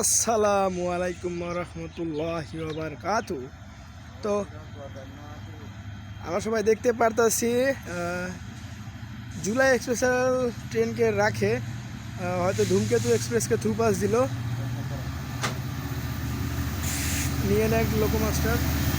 আসসালামু আলাইকুম রহমতুল্লাহ তো, আমরা সবাই দেখতে পারতাছি জুলাই এক্সপ্রেসের ট্রেনকে রাখে হয়তো ধূমকেতু এক্সপ্রেসকে থ্রু পাস দিল। নিয়ে নেয় লোকোমাস্টার। জুলাই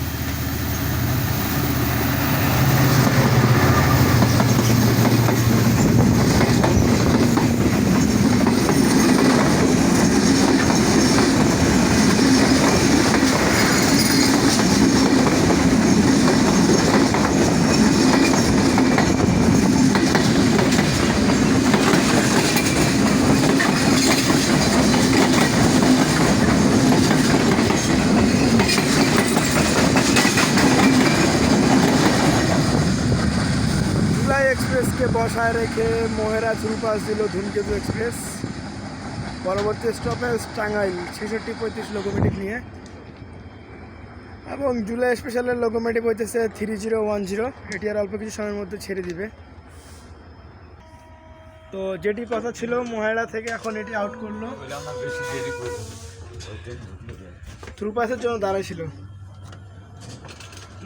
এক্সপ্রেসকে বসায় রেখে মহেরা থ্রু পাস দিল ধূমকেতু এক্সপ্রেস। পরবর্তী স্টপেজ টাঙ্গাইল ছেষট্টি পঁয়ত্রিশ লোকোমেটিক নিয়ে। এবং জুলাই স্পেশালের লোকোমেটিক হইতেছে থ্রি জিরো ওয়ান জিরো এটি আর অল্প কিছু সময়ের মধ্যে ছেড়ে দিবে। তো যেটি কথা ছিল মহেরা থেকে এখন এটি আউট করল। বলে আমরা বেশি দেরি করব ওই ট্রেন ঢুকলো কেন? থ্রু পাসের জন্য দাঁড়াইছিল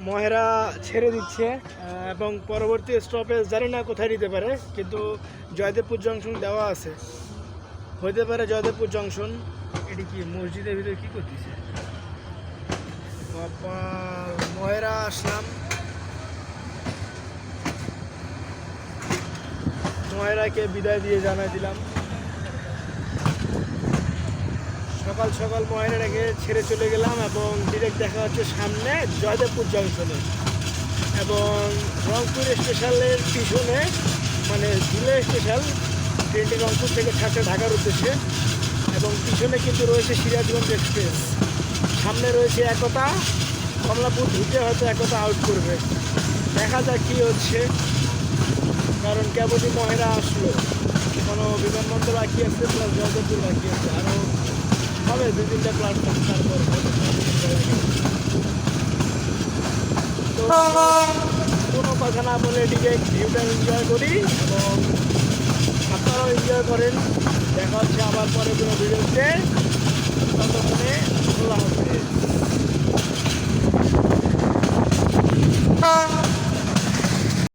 মহেরা ছেড়ে দিচ্ছে এবং পরবর্তী স্টপেজ জানি না কোথায় নিতে পারে, কিন্তু জয়দেবপুর জংশন দেওয়া আছে। হইতে পারে জয়দেবপুর জংশন এটি কি, মসজিদের ভিতরে কী করতেছে? মহেরা, আসলাম। মহেরাকে বিদায় দিয়ে জানাই দিলাম। সকাল সকাল ময়নাটাকে ছেড়ে চলে গেলাম এবং ডিরেক্ট দেখা হচ্ছে সামনে জয়দেবপুর জংশনে এবং রংপুর স্টেশনের পিছনে মানে ধুলে স্টেশন ট্রেনটি রংপুর থেকে ছাড়ছে ঢাকার উদ্দেশ্যে। এবং পিছনে কিন্তু রয়েছে সিরাজগঞ্জ এক্সপ্রেস সামনে রয়েছে একতা, কমলাপুর ঢুকে হয়তো একতা আউট করবে। দেখা যাক কী হচ্ছে। কারণ কেবলই মহেরা আসলো। কোনো বিমানবন্দর বাকি আছে প্লাস জয়দেবপুর বাকি আছে। আরও হবে দুই তিনটা প্ল্যাটফর্ম তারপর কোনো কথা না বলে এটিকে ভিউটা এনজয় করি এবং আপনারাও এনজয় করেন। দেখা হচ্ছে আবার পরে কোনো ভিডিওতে ততক্ষণে খোলা হবে